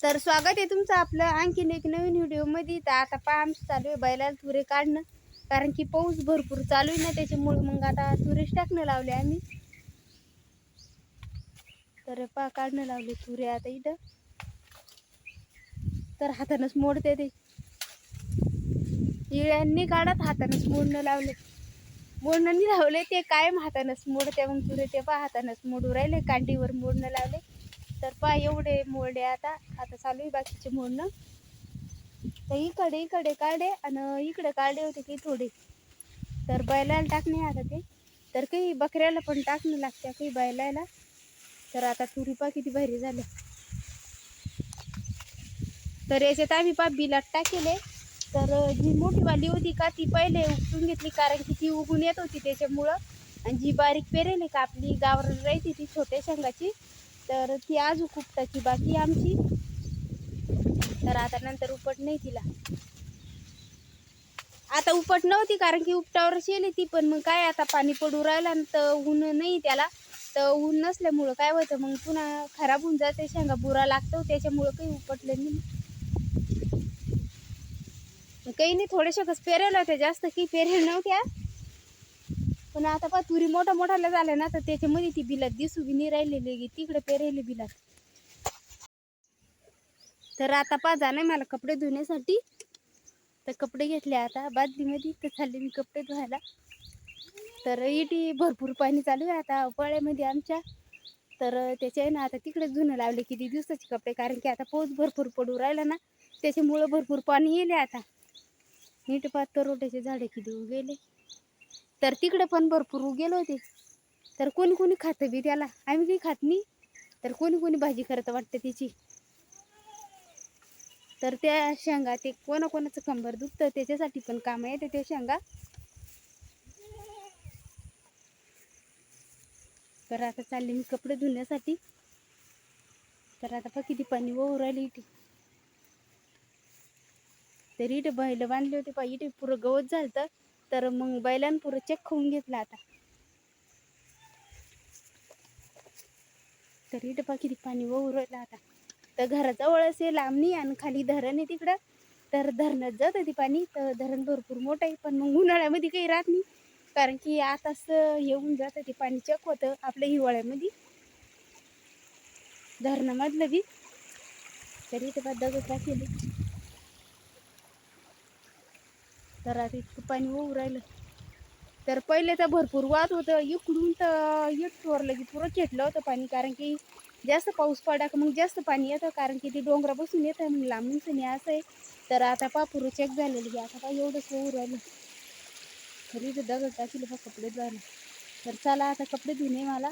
तर स्वागत आहे तुमचं आपलं आणखीन एक नवीन व्हिडिओमध्ये तर आता पहा आमचं चालू आहे बैलाला तुरे काढणं. कारण की पाऊस भरपूर चालू आहे ना त्याच्यामुळे मग आता तुरेच टाकणं लावले आम्ही. तर पहा काढणं लावले तुरे आता इथं. तर हातानंच मोडते ते. इळ्यांनी काढत हातानंच मोडणं लावले. मोडणं नाही लावले ते कायम हातानंच मोडते मग तुरे. ते पहा हातानंच मोडू राहिले कांडीवर मोडणं लावले. तर पहा एवढे मोडे आता. आता चालू आहे बाकीचे मोडणं. तर इकडे इकडे काढे आणि इकडे काढे होते की थोडे. तर बैलाला टाकणे आता ते. तर काही बकऱ्याला पण टाकणं लागते काही बैलायला तर आता तुरी पा किती भारी झाल्या तर याच्यात आम्ही पा बिलाट टाकेले. तर जी मोठी वाली होती का ती पहिले उपटून घेतली कारण की ती उगून येत होती त्याच्यामुळं. आणि जी बारीक पेरेल का आपली गावर राहते ती छोट्या शेंगाची तर ती आज उपटाची बाकी आमची. तर आता नंतर उपट नाही तिला. आता उपट नव्हती कारण की उपटावर शेली ती पण मग काय आता पाणी पडू राहिलं तर ऊन नाही त्याला. तर ऊन नसल्यामुळं काय होतं मग पुन्हा खराब होऊन जाते शेंगा बुरा लागतो त्याच्यामुळं काही उपटलं नाही. काही नाही थोड्याशाच पेरेल होत्या जास्त की पेरेल नव्हत्या. पण आता पा तुरी मोठा मोठाला झाल्या ना तर त्याच्यामध्ये ती बिलात दिसू बी नाही राहिलेली तिकडे पेरेली बिलात. तर आता पा जाणे मला कपडे धुण्यासाठी. तर कपडे घेतले आता बादलीमध्ये तर चालले मी कपडे धुवायला. तर इटी भरपूर पाणी चालू आहे आता पळ्यामध्ये आमच्या. तर त्याच्या आहे ना आता तिकडेच धुणं लावले किती दिवसाचे कपडे कारण की आता पाऊस भरपूर पडू राहिला ना त्याच्यामुळं भरपूर पाणी येले आता. नीट पात रोट्याचे झाडे किती गेले तर तिकडे पण भरपूर गेलो होते. तर कोणी कोणी खातं बी त्याला. आम्ही काही खात नाही. तर कोणी कोणी भाजी करतं वाटतं त्याची तर त्या शेंगा ते कोणाकोणाचं कंबर दुखतं त्याच्यासाठी पण काम येते त्या शेंगा. तर आता चालले मी कपडे धुण्यासाठी. तर आता पहा किती पाणी वाहू राहिली इथे. तर इथे बैल बांधले होते पहा. इथे पुरं गवत झालं तर तर मग बैलानं पुरं चेक खाऊन घेतला आता. तर डबा किती पाणी वाहू राहिलं आता. तर घराजवळ असे लांब नाही आणि खाली धरण आहे तिकडं. तर धरणात जात होती पाणी. तर धरण भरपूर मोठं आहे पण मग उन्हाळ्यामध्ये काही राहत नाही. कारण की आताच येऊन जातं ते पाणी चेक होतं आपल्या हिवाळ्यामध्ये. धरणामधलं बी. तरी इथं दगड टाकेले तर आता इतकं पाणी वाहू राहिलं. तर पहिले तर भरपूर वाद होतं. इकडून तर एक थोरलं की पुरं खेटलं होतं पाणी कारण की जास्त पाऊस पडा का मग जास्त पाणी येतं कारण की ते डोंगरापासून येतं मग लांबून असं आहे. तर आता पा पुरं चेक झालेलं की आता पा एवढंच वाहू राहिलं. तरी तर दगड टाकीले पा कपडे झालं तर चला आता कपडे धुणे मला.